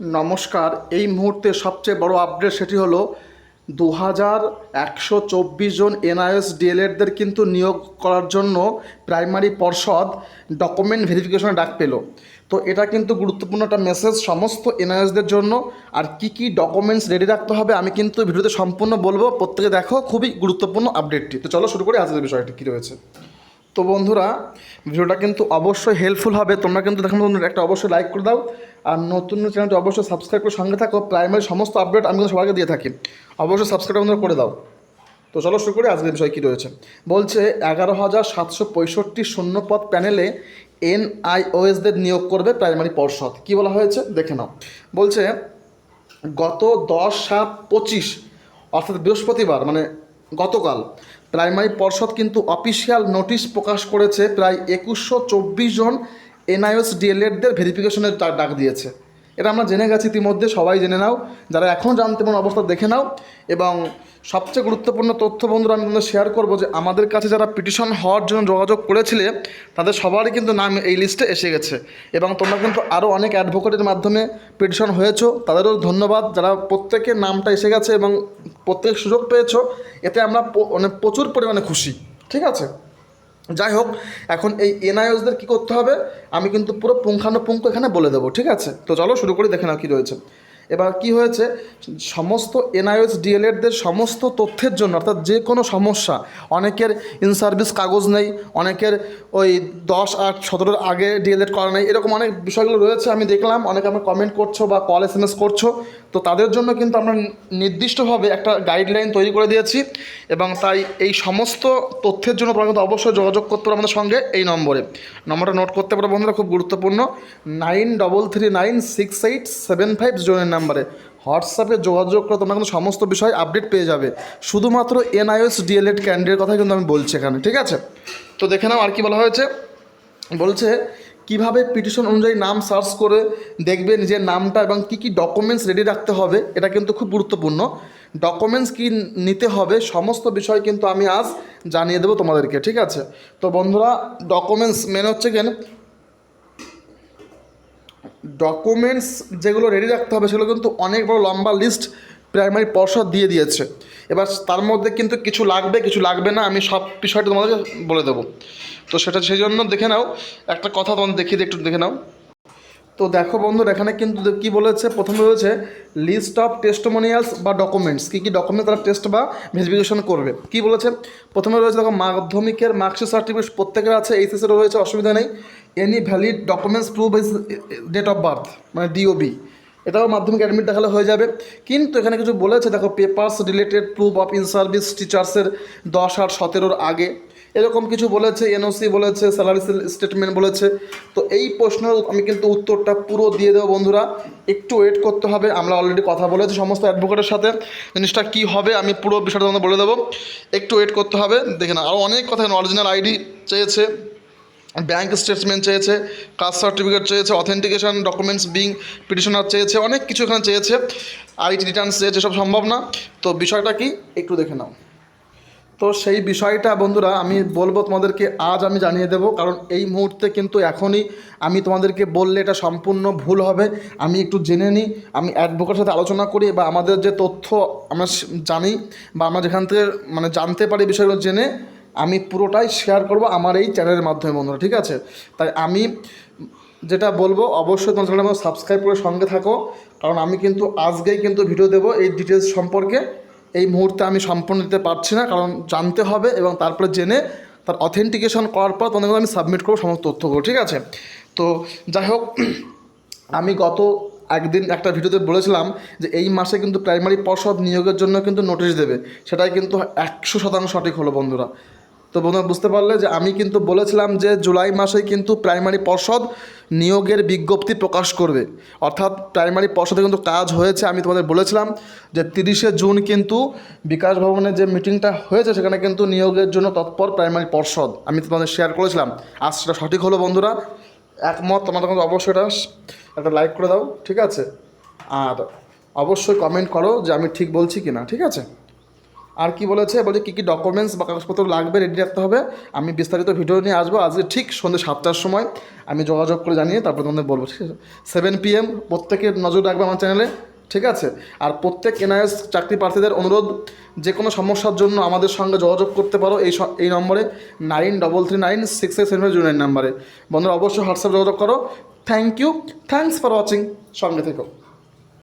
নমস্কার। এই মুহূর্তে সবচেয়ে বড় আপডেট সেটি হলো দু হাজার একশো চব্বিশ জন এনআইএস ডিএলএডদের কিন্তু নিয়োগ করার জন্য প্রাইমারি পর্ষদ ডকুমেন্ট ভেরিফিকেশনে ডাক পেল। তো এটা কিন্তু গুরুত্বপূর্ণ একটা মেসেজ সমস্ত এনআইএসদের জন্য। আর কি কি ডকুমেন্টস রেডি রাখতে হবে আমি কিন্তু ভিডিওতে সম্পূর্ণ বলব। প্রত্যেকে দেখো, খুবই গুরুত্বপূর্ণ আপডেটটি তো চলো শুরু করি আজকের বিষয়টি, কী রয়েছে? তো বন্ধুরা, ভিডিওটা কিন্তু অবশ্যই হেল্পফুল হবে। তোমরা কিন্তু দেখো বন্ধুরা, একটা অবশ্যই লাইক করে দাও। আর নতুন চ্যানেলটি অবশ্যই সাবস্ক্রাইব করে সঙ্গে থাকো। প্রাইমারি সমস্ত আপডেট আমি কিন্তু সবাইকে দিয়ে থাকি। অবশ্যই সাবস্ক্রাইব বন্ধুরা করে দাও। তো চলো শুরু করি, আজকের বিষয় কী রয়েছে? বলছে, এগারো হাজার সাতশো পঁয়ষট্টি শূন্যপদ প্যানেলে এনআইওএসদের নিয়োগ করবে প্রাইমারি পর্ষদ। কী বলা হয়েছে? দেখে নাও। বলছে, গত দশ সাত পঁচিশ, অর্থাৎ বৃহস্পতিবার মানে গতকাল। প্রাইমারি পর্ষদ কিন্তু অফিসিয়াল নোটিশ প্রকাশ করেছে, প্রায় একুশশো চব্বিশ জন এনআইএস ডিএলএডদের ভেরিফিকেশনের ডাক দিয়েছে। এটা আমরা জেনে গেছি ইতিমধ্যে, সবাই জেনে নাও। যারা এখন জানতে পারেন অবস্থা, দেখে নাও। এবং সবচেয়ে গুরুত্বপূর্ণ তথ্য বন্ধুরা, আমি তোমাদের শেয়ার করব যে আমাদের কাছে যারা পিটিশন হওয়ার জন্য যোগাযোগ করেছিলে, তাদের সবারই কিন্তু নাম এই লিস্টে এসে গেছে। এবং তোমরা কিন্তু আরও অনেক অ্যাডভোকেটের মাধ্যমে পিটিশন হয়েছো। তাদেরও ধন্যবাদ। যারা প্রত্যেকের নামটা এসে গেছে এবং প্রত্যেক সুযোগ পেয়েছ, এতে আমরা মানে প্রচুর পরিমাণে খুশি। ঠিক আছে? যাই হোক এখন এই এনআইওসদের কী করতে হবে? আমি কিন্তু পুরো পুঙ্খানুপুঙ্খ এখানে বলে দেবো, ঠিক আছে? তো চলো শুরু করে, দেখে নাও কী রয়েছে। এবার কি হয়েছে? সমস্ত এনআইএস ডিএলএডদের সমস্ত তথ্যের জন্য, অর্থাৎ যে কোনো সমস্যা, অনেকের ইন সার্ভিস কাগজ নেই, অনেকের ওই দশ আট সতেরোর আগে ডিএলএড করা নেই, এরকম অনেক বিষয়গুলো রয়েছে, আমি দেখলাম, অনেকে আমার কমেন্ট করছ বা কল এস এম এস করছ, তো তাদের জন্য কিন্তু আমরা নির্দিষ্টভাবে একটা গাইডলাইন তৈরি করে দিয়েছি এবং তাই এই সমস্ত তথ্যের জন্য তোমরা কিন্তু অবশ্যই যোগাযোগ করতে পারো আমাদের সঙ্গে এই নম্বরে। নম্বরটা নোট করতে পারো বন্ধুরা, খুব গুরুত্বপূর্ণ। Nine double three nine six eight seven five জোনের নাম্বারে। হোয়াটসঅ্যাপে যোগাযোগ করে তোমরা কিন্তু সমস্ত বিষয় আপডেট পেয়ে যাবে। শুধুমাত্র এনআইএস ডিএলএড ক্যান্ডিডেট কথা কিন্তু আমি বলছি এখানে, ঠিক আছে? তো দেখে নাও আর কি বলা হয়েছে। বলছে, কীভাবে পিটিশন অনুযায়ী নাম সার্চ করে দেখবে নিজের নামটা এবং কি কি ডকুমেন্টস রেডি রাখতে হবে? এটা কিন্তু খুব গুরুত্বপূর্ণ। ডকুমেন্টস কি নিতে হবে সমস্ত বিষয় কিন্তু আমি আজ জানিয়ে দেবো তোমাদেরকে, ঠিক আছে? তো বন্ধুরা ডকুমেন্টস মেন হচ্ছে কেন? ডকুমেন্টস যেগুলো রেডি রাখতে হবে সেগুলো কিন্তু অনেক বড় লম্বা লিস্ট প্রাইমারি পর্ষদ দিয়ে দিয়েছে। এবার তার মধ্যে কিন্তু কিছু লাগবে কিছু লাগবে না, আমি সব বিষয়টা তোমাদেরকে বলে দেবো। তো সেটা সেই জন্য দেখে নাও, একটা কথা তোমাদের দেখিয়ে একটু দেখে নাও। তো দেখো বন্ধুরা, এখানে কিন্তু কি বলেছে? প্রথমে রয়েছে লিস্ট অফ টেস্টমোনিয়ালস বা ডকুমেন্টস কী কী ডকুমেন্ট তারা টেস্ট বা ভেরিফিকেশন করবে? কি বলেছে? প্রথমে রয়েছে দেখো, মাধ্যমিকের মার্কশিট সার্টিফিকেট প্রত্যেকের আছে এইচএসের রয়েছে, অসুবিধা নেই। Any valid documents prove is date of birth মানে ডিওবি এটাও মাধ্যমিক অ্যাডমিট দেখালে হয়ে যাবে। কিন্তু এখানে কিছু বলেছে, দেখো papers related proof of in service টিচার্সের দশ আট সতেরোর আগে। এরকম কিছু বলেছে এনওসি বলেছে স্যালারি স্টেটমেন্ট বলেছে। তো এই প্রশ্নের আমি কিন্তু উত্তরটা পুরো দিয়ে দেবো বন্ধুরা। একটু ওয়েট করতে হবে, আমরা অলরেডি কথা বলেছি সমস্ত অ্যাডভোকেটের সাথে। জিনিসটা কী হবে আমি পুরো বিষয়টা তোমাদের বলে দেবো। একটু ওয়েট করতে হবে। দেখে না আরও অনেক কথা অরিজিনাল আইডি চেয়েছে ব্যাঙ্ক স্টেটমেন্ট চেয়েছে, কাস্ট সার্টিফিকেট চেয়েছে অথেন্টিকেশন ডকুমেন্টস বিং পিটিশনার চেয়েছে, অনেক কিছু এখানে চেয়েছে। আইটি রিটার্ন চেয়েছে সব সম্ভব না। তো বিষয়টা কি? একটু দেখে নাও। তো সেই বিষয়টা বন্ধুরা আমি বলব তোমাদেরকে আজ আমি জানিয়ে দেবো, কারণ এই মুহূর্তে কিন্তু এখনই আমি তোমাদেরকে বললে এটা সম্পূর্ণ ভুল হবে। আমি একটু জেনে নিই, আমি অ্যাডভোকেটের সাথে আলোচনা করি বা আমাদের যে তথ্য আমরা জানি বা আমরা যেখান থেকে মানে জানতে পারি বিষয়গুলো জেনে আমি পুরোটাই শেয়ার করব আমার এই চ্যানেলের মাধ্যমে বন্ধুরা, ঠিক আছে? তাই আমি যেটা বলব অবশ্যই তোমার চ্যানেল সাবস্ক্রাইব করে সঙ্গে থাকো, কারণ আমি কিন্তু আজকেই কিন্তু ভিডিও দেবো এই ডিটেলস সম্পর্কে। এই মুহূর্তে আমি সম্পূর্ণ দিতে পারছি না, কারণ জানতে হবে এবং তারপরে জেনে তার অথেন্টিকেশন করার পর তোমাদের আমি সাবমিট করব সমস্ত তথ্যগুলো, ঠিক আছে? তো যাই হোক, আমি গত একদিন একটা ভিডিওতে বলেছিলাম যে এই মাসে কিন্তু প্রাইমারি পর্ষদ নিয়োগের জন্য কিন্তু নোটিশ দেবে, সেটাই কিন্তু একশো শতাংশ সঠিক হলো বন্ধুরা। তো বন্ধুরা, বুঝতে পারলে যে আমি কিন্তু বলেছিলাম যে জুলাই মাসেই কিন্তু প্রাইমারি পর্ষদ নিয়োগের বিজ্ঞপ্তি প্রকাশ করবে। অর্থাৎ প্রাইমারি পর্ষদে কিন্তু কাজ হয়েছে, আমি তোমাদের বলেছিলাম যে তিরিশে জুন কিন্তু বিকাশ ভবনে যে মিটিংটা হয়েছে, সেখানে কিন্তু নিয়োগের জন্য তৎপর প্রাইমারি পর্ষদ। আমি তোমাদের শেয়ার করেছিলাম। আজ সেটা সঠিক হলো বন্ধুরা? একমত? তোমাদের কিন্তু অবশ্যই এটা একটা লাইক করে দাও, ঠিক আছে? আর অবশ্যই কমেন্ট করো যে আমি ঠিক বলছি কি না ঠিক আছে? আর কি বলেছে? বলছে, কী কী ডকুমেন্টস বা কাগজপত্র লাগবে রেডি রাখতে হবে? আমি বিস্তারিত ভিডিও নিয়ে আসব আজকে ঠিক সন্ধ্যে সাতটার সময়। আমি যোগাযোগ করে জানিয়ে তারপর তোমাদের বলব, ঠিক আছে? সেভেন পিএম প্রত্যেকের নজর রাখবে আমার চ্যানেলে ঠিক আছে? আর প্রত্যেক এনআইএস চাকরি প্রার্থীদের অনুরোধ, যে কোনো সমস্যার জন্য আমাদের সঙ্গে যোগাযোগ করতে পারো এই এই নম্বরে nine double three nine six six seven zero nine নাম্বারে বন্ধুরা, অবশ্যই হোয়াটসঅ্যাপ যোগাযোগ করো। Thank you thanks for watching সঙ্গে থেকো।